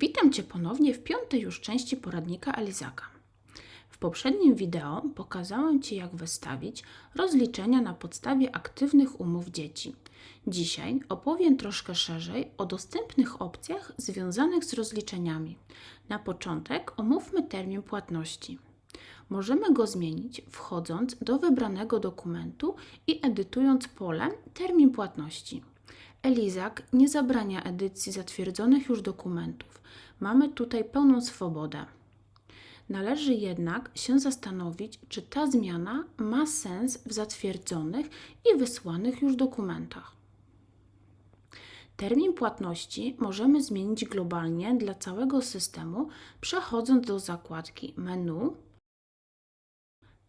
Witam Cię ponownie w piątej już części poradnika Elizaka. W poprzednim wideo pokazałem Ci, jak wystawić rozliczenia na podstawie aktywnych umów dzieci. Dzisiaj opowiem troszkę szerzej o dostępnych opcjach związanych z rozliczeniami. Na początek omówmy termin płatności. Możemy go zmienić wchodząc do wybranego dokumentu i edytując pole termin płatności. Elizak nie zabrania edycji zatwierdzonych już dokumentów. Mamy tutaj pełną swobodę. Należy jednak się zastanowić, czy ta zmiana ma sens w zatwierdzonych i wysłanych już dokumentach. Termin płatności możemy zmienić globalnie dla całego systemu, przechodząc do zakładki Menu,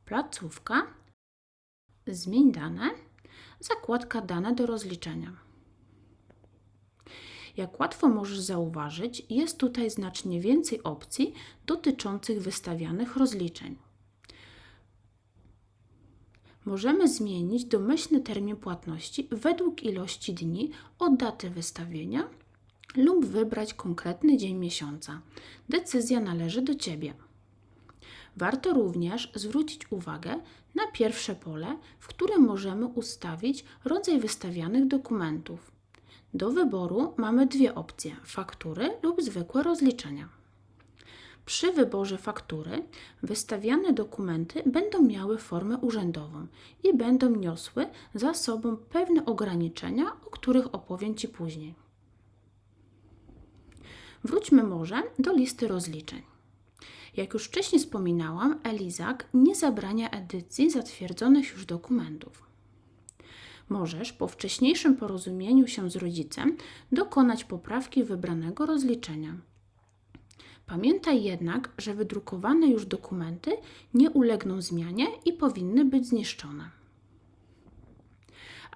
Placówka, Zmień dane, zakładka Dane do rozliczenia. Jak łatwo możesz zauważyć, jest tutaj znacznie więcej opcji dotyczących wystawianych rozliczeń. Możemy zmienić domyślny termin płatności według ilości dni od daty wystawienia lub wybrać konkretny dzień miesiąca. Decyzja należy do Ciebie. Warto również zwrócić uwagę na pierwsze pole, w którym możemy ustawić rodzaj wystawianych dokumentów. Do wyboru mamy dwie opcje: faktury lub zwykłe rozliczenia. Przy wyborze faktury wystawiane dokumenty będą miały formę urzędową i będą niosły za sobą pewne ograniczenia, o których opowiem Ci później. Wróćmy może do listy rozliczeń. Jak już wcześniej wspominałam, Elizak nie zabrania edycji zatwierdzonych już dokumentów. Możesz po wcześniejszym porozumieniu się z rodzicem dokonać poprawki wybranego rozliczenia. Pamiętaj jednak, że wydrukowane już dokumenty nie ulegną zmianie i powinny być zniszczone.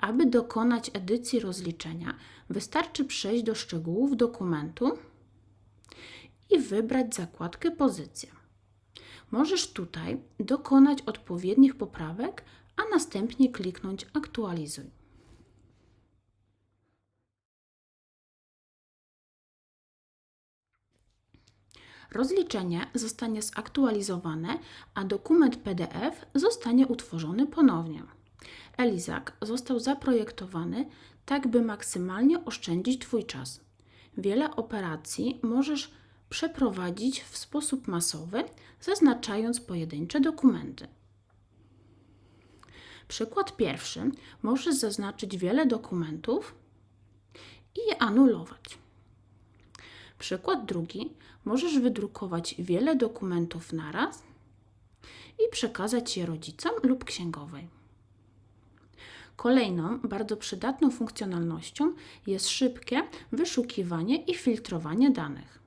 Aby dokonać edycji rozliczenia, wystarczy przejść do szczegółów dokumentu i wybrać zakładkę Pozycja. Możesz tutaj dokonać odpowiednich poprawek, a następnie kliknąć Aktualizuj. Rozliczenie zostanie zaktualizowane, a dokument PDF zostanie utworzony ponownie. Elizak został zaprojektowany tak, by maksymalnie oszczędzić Twój czas. Wiele operacji możesz przeprowadzić w sposób masowy, zaznaczając pojedyncze dokumenty. Przykład pierwszy. Możesz zaznaczyć wiele dokumentów i je anulować. Przykład drugi. Możesz wydrukować wiele dokumentów naraz i przekazać je rodzicom lub księgowej. Kolejną bardzo przydatną funkcjonalnością jest szybkie wyszukiwanie i filtrowanie danych.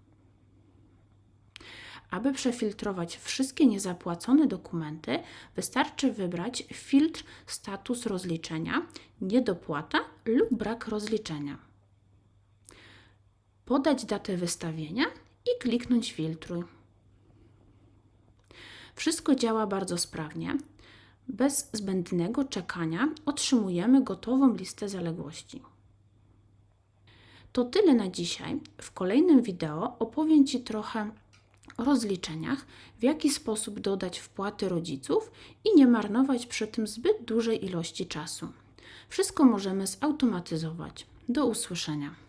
Aby przefiltrować wszystkie niezapłacone dokumenty, wystarczy wybrać filtr status rozliczenia, niedopłata lub brak rozliczenia. Podać datę wystawienia i kliknąć filtruj. Wszystko działa bardzo sprawnie. Bez zbędnego czekania otrzymujemy gotową listę zaległości. To tyle na dzisiaj. W kolejnym wideo opowiem Ci trochę rozliczeniach, w jaki sposób dodać wpłaty rodziców i nie marnować przy tym zbyt dużej ilości czasu. Wszystko możemy zautomatyzować. Do usłyszenia.